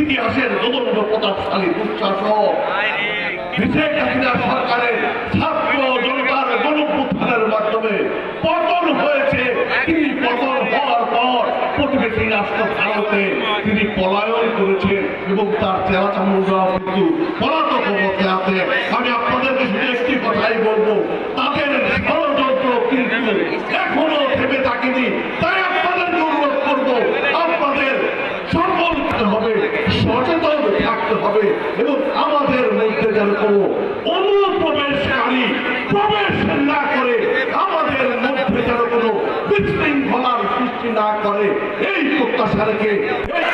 ইতিহাসের দোদণ্ড প্রতাপশালী দুঃশাসক। সরকারের ছাত্র জনতার গণপুত্থানের মাধ্যমে পতন হয়েছে। তিনি পতন হওয়ার পর প্রতিবেশী রাষ্ট্র ভারতে তিনি পলায়ন করেছেন এবং তার চেলা চামুন্ডাও কিন্তু পলাতক অবস্থায় আছে। আমি আপনাদেরকে শুধু একটি কথাই বলব Obrigado aqui.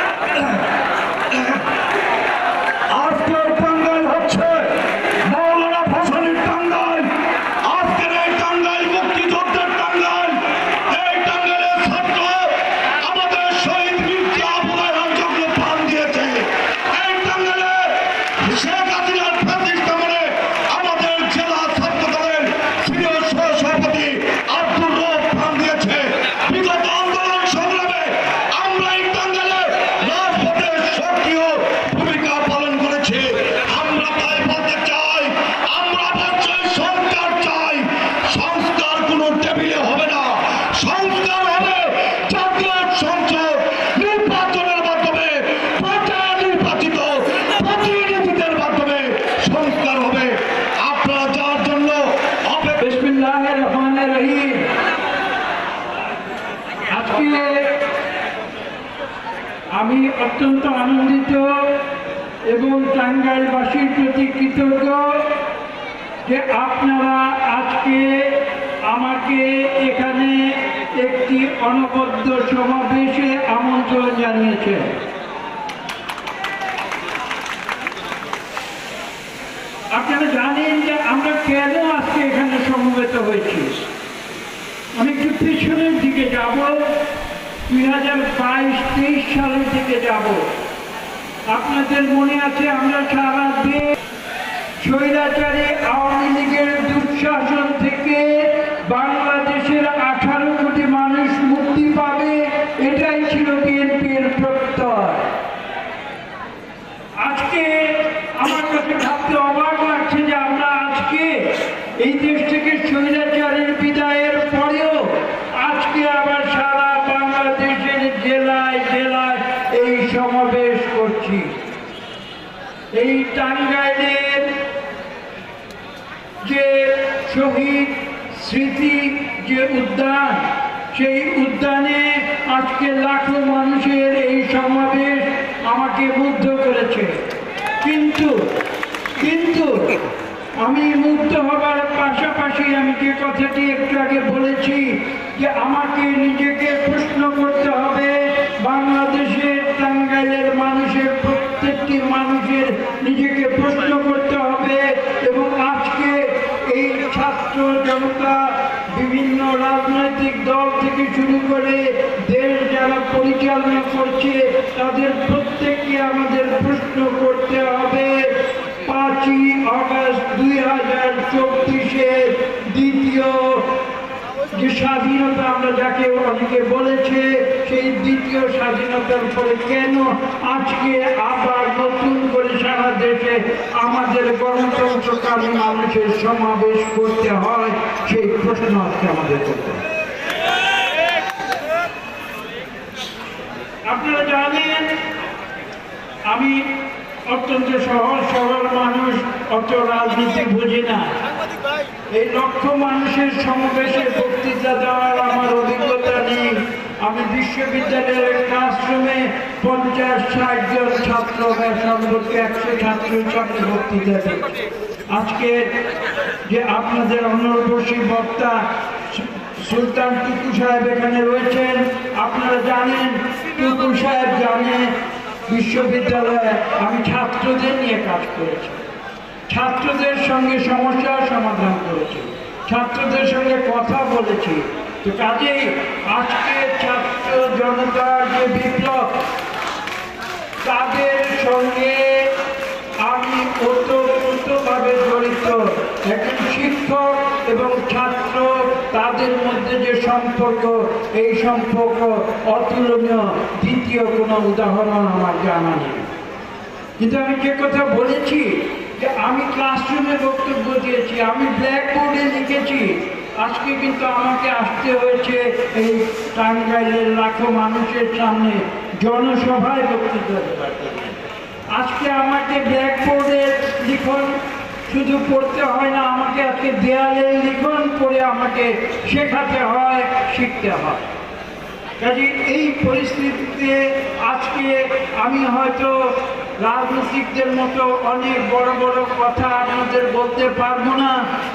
সংস্কার হবে। আপনারা যার জন্য আজকে আমি অত্যন্ত আনন্দিত এবং টাঙ্গাইলবাসীর প্রতি কৃতজ্ঞ যে আপনারা আজকে আমাকে এখানে একটি অনবদ্য সমাবেশে আমন্ত্রণ জানিয়েছেন আপনারা জানেন যে আমরা কেন আজকে এখানে সমবেত হয়েছি আমি একটু পিছনের দিকে যাব। দুই হাজার বাইশ, তেইশ সালের দিকে যাব। আপনাদের মনে আছে আমরা সারা দেশ স্বৈরাচারী আওয়ামী লীগের দুঃশাসন থেকে বাংলাদেশের আঠারো কোটি মানুষ মুক্তি পাবে এটাই ছিল বিএনপির প্রত্যয় আজকে আমার কাছে ভাবতে অবাক লাগছে যে আমরা আজকে এই দেশ থেকে স্বৈরাচারের বিদায়ের পরেও আজকে আবার সারা বাংলাদেশের জেলায় জেলায় এই সমাবেশ করছি। এই টাঙ্গাইলের যে শহীদ স্মৃতি, যে উদ্যান, সেই উদ্যানে আজকে লাখো মানুষের এই সমাবেশ আমাকে মুগ্ধ করেছে। কিন্তু কিন্তু আমি মুগ্ধ হবার পাশাপাশি আমি যে কথাটি একটু আগে বলেছি যে আমাকে নিজেকে প্রশ্ন করতে হবে বাংলাদেশের টাঙ্গাইলের মানুষের প্রত্যেকটি মানুষের নিজেকে প্রশ্ন করতে হবে এবং আজকে এই ছাত্র জনতা বিভিন্ন রাজনৈতিক দল থেকে শুরু করে দেশ যারা পরিচালনা করছে, তাদের প্রত্যেককে আমাদের প্রশ্ন করতে হবে। পাঁচই আগস্ট দুই হাজার চব্বিশের দ্বিতীয় যে স্বাধীনতা আমরা যাকে অনেকে বলেছে, সেই দ্বিতীয় স্বাধীনতার পরে কেন আজকে আবার নতুন করে সারা দেশে আমাদের গণতন্ত্রকামী মানুষের সমাবেশ করতে হয়? সেই প্রশ্ন আজকে আমাদের করতে হয় আপনারা জানেন, আমি অত্যন্ত সহজ, সরল মানুষ, অত রাজনীতি বুঝি না। এই লক্ষ মানুষের সমাবেশে বক্তৃতা দেওয়ার আমার অভিজ্ঞতা নেই। আমি বিশ্ববিদ্যালয়ের ক্লাসরুমে পঞ্চাশ, ষাট জন ছাত্র সম্পর্কে একশো ছাত্রের সামনে বক্তৃতা দিই। আজকে যে আপনাদের অনর্বশী বক্তা সুলতান টুকু সাহেব এখানে রয়েছেন, আপনারা জানেন টুকু সাহেব জানে, বিশ্ববিদ্যালয়ে আমি ছাত্রদের নিয়ে কাজ করেছি। ছাত্রদের সঙ্গে সমস্যার সমাধান করেছি। ছাত্রদের সঙ্গে কথা বলেছি। তো কাজেই আজকে ছাত্র জনতার যে বিপ্লব, তাদের সঙ্গে আমি ওতপ্রোতভাবে জড়িত। একজন শিক্ষক এবং ছাত্র সম্পর্ক, এই সম্পর্ক অতুলনীয় দ্বিতীয় কোনো উদাহরণ আমার জানা নেই। কিন্তু আমি যে কথা বলেছি যে আমি ক্লাসরুমে বক্তব্য দিয়েছি, আমি ব্ল্যাক বোর্ডে লিখেছি, আজকে কিন্তু আমাকে আসতে হয়েছে এই টাঙ্গাইলের লাখো মানুষের সামনে জনসভায় বক্তব্য দেওয়ার আজকে আমাকে ব্ল্যাক বোর্ডের লিখন শুধু পড়তে হয় না, আমাকে আজকে দেয়ালের লিখন করে আমাকে শেখাতে হয়, শিখতে হয়। কাজে এই পরিস্থিতিতে আজকে আমি হয়তো রাজনীতিকদের মতো অনেক বড় বড় কথা আপনাদের বলতে পারব না,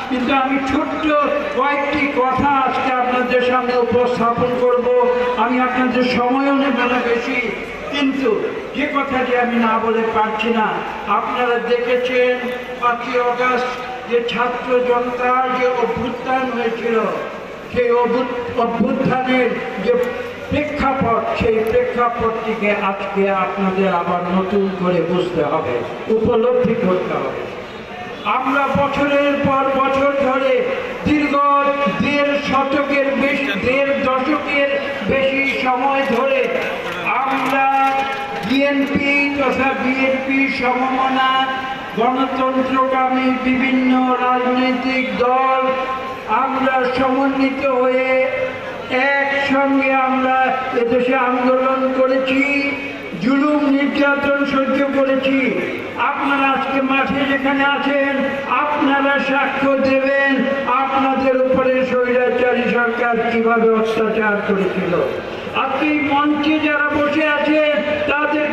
কিন্তু আমি ছোট্ট কয়েকটি কথা আজকে আপনাদের সামনে উপস্থাপন করব। আমি আপনাদের সময়ও নেব না বেশি, কিন্তু যে কথাটি আমি না বলে পারছি না, আপনারা দেখেছেন পাঁচই অগাস্ট যে ছাত্র জনতার যে অভ্যুত্থান হয়েছিল, সেই অভ্যুত- অভ্যুত্থানের যে প্রেক্ষাপট, সেই প্রেক্ষাপটটিকে আজকে আপনাদের আবার নতুন করে বুঝতে হবে, উপলব্ধি করতে হবে। আমরা বছরের পর বছর ধরে দীর্ঘ দেড় শতকের বেশি, দেড় দশকের বেশি সময় ধরে আমরা বিএনপি তথা বিএনপি সমমনা, গণতন্ত্রগামী বিভিন্ন রাজনৈতিক দল, আমরা সমন্বিত হয়ে একসঙ্গে আমরা এদেশে আন্দোলন করেছি, জুলুম নির্যাতন সহ্য করেছি। আপনারা আজকে মাঠে যেখানে আছেন, আপনারা সাক্ষ্য দেবেন আপনাদের উপরে স্বৈরাচারী সরকার কীভাবে অত্যাচার করেছিল। আপনি মঞ্চে যারা বসে আছে তাদেরকে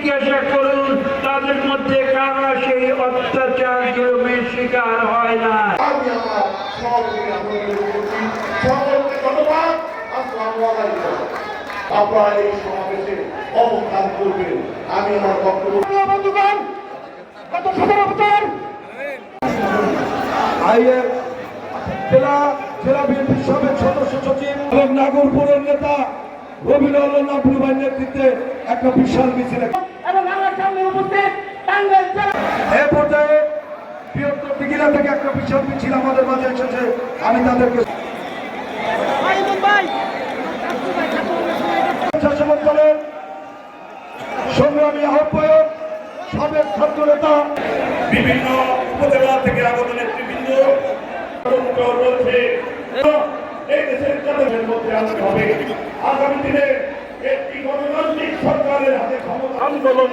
জিজ্ঞাসা করুন তাদের মধ্যে কারা সেই অত্যাচার জুলুমের শিকার হয় না? আমি আমার সভাপতিকে আপনাদের করছি সকলকে ধন্যবাদ। আসসালামু আলাইকুম। আপনারা এই সমাবেশে অবস্থান করবেন। আমি আমার বক্তব্য বন্ধুগণ গত সতেরো বছর আইএ জেলা জেলা বিএনপির সাবেক সদস্য সচিব এবং নাগরপুরের নেতা রবিউল নেতৃত্বে একটা বিশাল মিছিল এবং আমার সামনে উপস্থিত টাঙ্গাইল জেলা এ পর্যায়ে বৃহত্তর দিঘিরা থেকে একটা বিশাল মিছিল আমাদের মাঝে এসেছে। আমি তাদেরকে দলের সংগ্রামী আহ্বায়ক সাবেক ছাত্র নেতা বিভিন্ন উপজেলা থেকে আগত নেতৃবৃন্দ রয়েছে। এই দেশের মধ্যে আনতে হবে। আগামী দিনে একটি গণতান্ত্রিক সরকারের হাতে ক্ষমতা আন্দোলন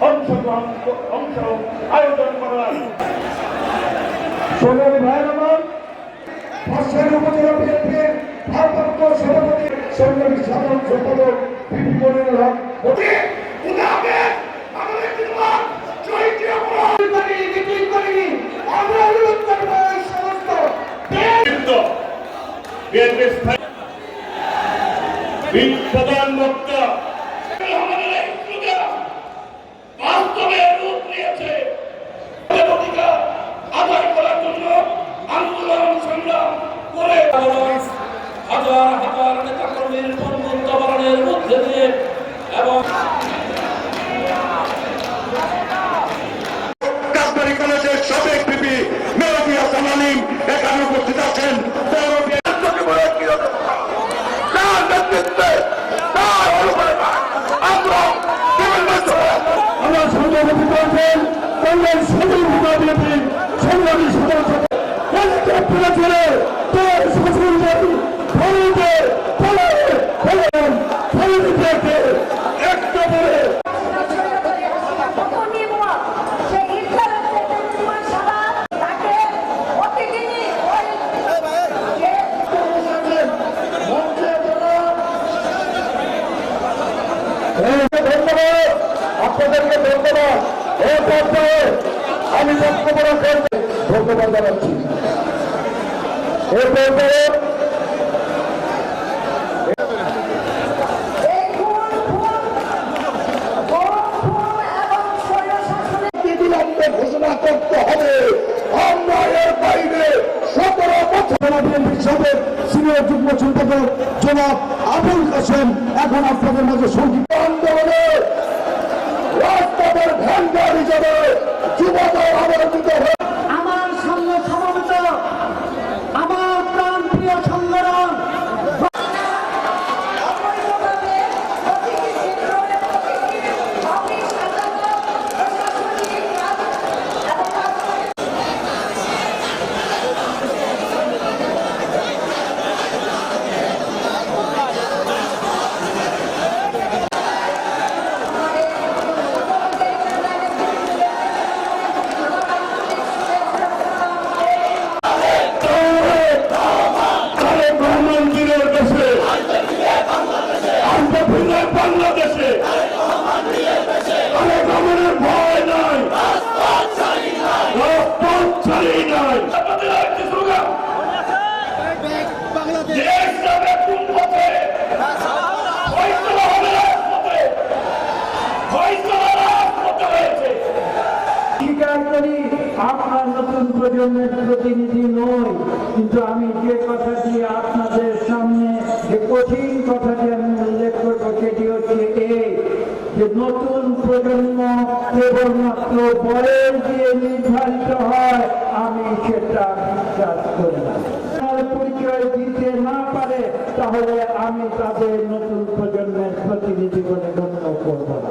অংশগ্রহণ অংশ আয়োজন করার সোনালী ভাই আমার ভাষায় উপজেলা বিএনপির ভারপ্রাপ্ত সভাপতি সংগ্রামী সাধারণ সম্পাদক বিপি মনিরুল হক প্রধান বক্তা আমাদের এই প্রোগ্রাম বাস্তবে রূপ নিয়েছে আমাদের অধিকার আদায় করার জন্য আন্দোলন সংগ্রাম করে হাজার হাজার নেতা কর্মীর বন্ধুত্ববরণের মধ্যে দিয়ে এবং কাশ্মীরি কলেজের সাবেক পিপি মেরবিয়া সালালিম এখানে উপস্থিত আছেন আমরা সভাপতি করেছেন কংগ্রেস সদর বিভাগী সংগ্রামী সদস্য কলেজে ছেড়ে ধন্যবাদ আপনাদেরকে ধন্যবাদ এ পর্যায়ে আমি বক্তব্য রাখার ধন্যবাদ জানাচ্ছি এ পর্যায়ে করতে হবে। এর বাইরে সতেরো বছর হিসাবে সিনিয়র যুগ্ম সম্পাদক জনাব আবুল কাসেম এখন আপনাদের মাঝে সংগীত আন্দোলনে রাস্তাদের ভ্যান্ডার হিসাবে যুবদল আবর্তিত হয়ে আপনার নতুন প্রজন্মের প্রতিনিধি নই, কিন্তু আমি যে কথাটি আপনাদের সামনে, যে কঠিন কথাটি আমি উল্লেখ করব সেটি হচ্ছে এই যে নতুন প্রজন্ম কেবলমাত্র বয়স দিয়ে নির্ধারিত হয়, আমি সেটা বিশ্বাস করি না। পরিচয় দিতে না পারে, তাহলে আমি তাদের নতুন প্রজন্মের প্রতিনিধি বলে গণ্য করব না।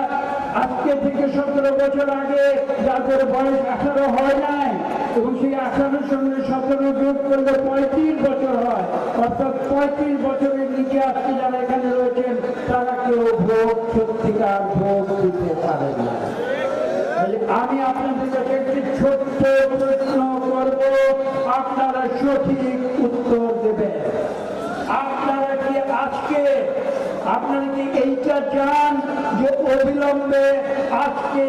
আজকে থেকে সতেরো বছর আগে যাদের বয়স আঠারো হয় নাই, এবং সেই আঠারোর সঙ্গে সতেরো যোগ করলে পঁয়ত্রিশ বছর হয়, অর্থাৎ পঁয়ত্রিশ বছরের নিচে আজকে যারা এখানে রয়েছেন, তারা কেউ ভোট সত্যিকার ভোট দিতে পারেন না। আমি আপনাদের কাছে একটি ছোট্ট প্রশ্ন করব, আপনারা সঠিক উত্তর দেবেন। আপনারা কি আজকে আপনারা কি এইটা চান যে অবিলম্বে আজকে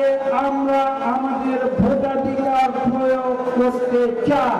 আমরা আমাদের ভোটাধিকার প্রয়োগ করতে চাই।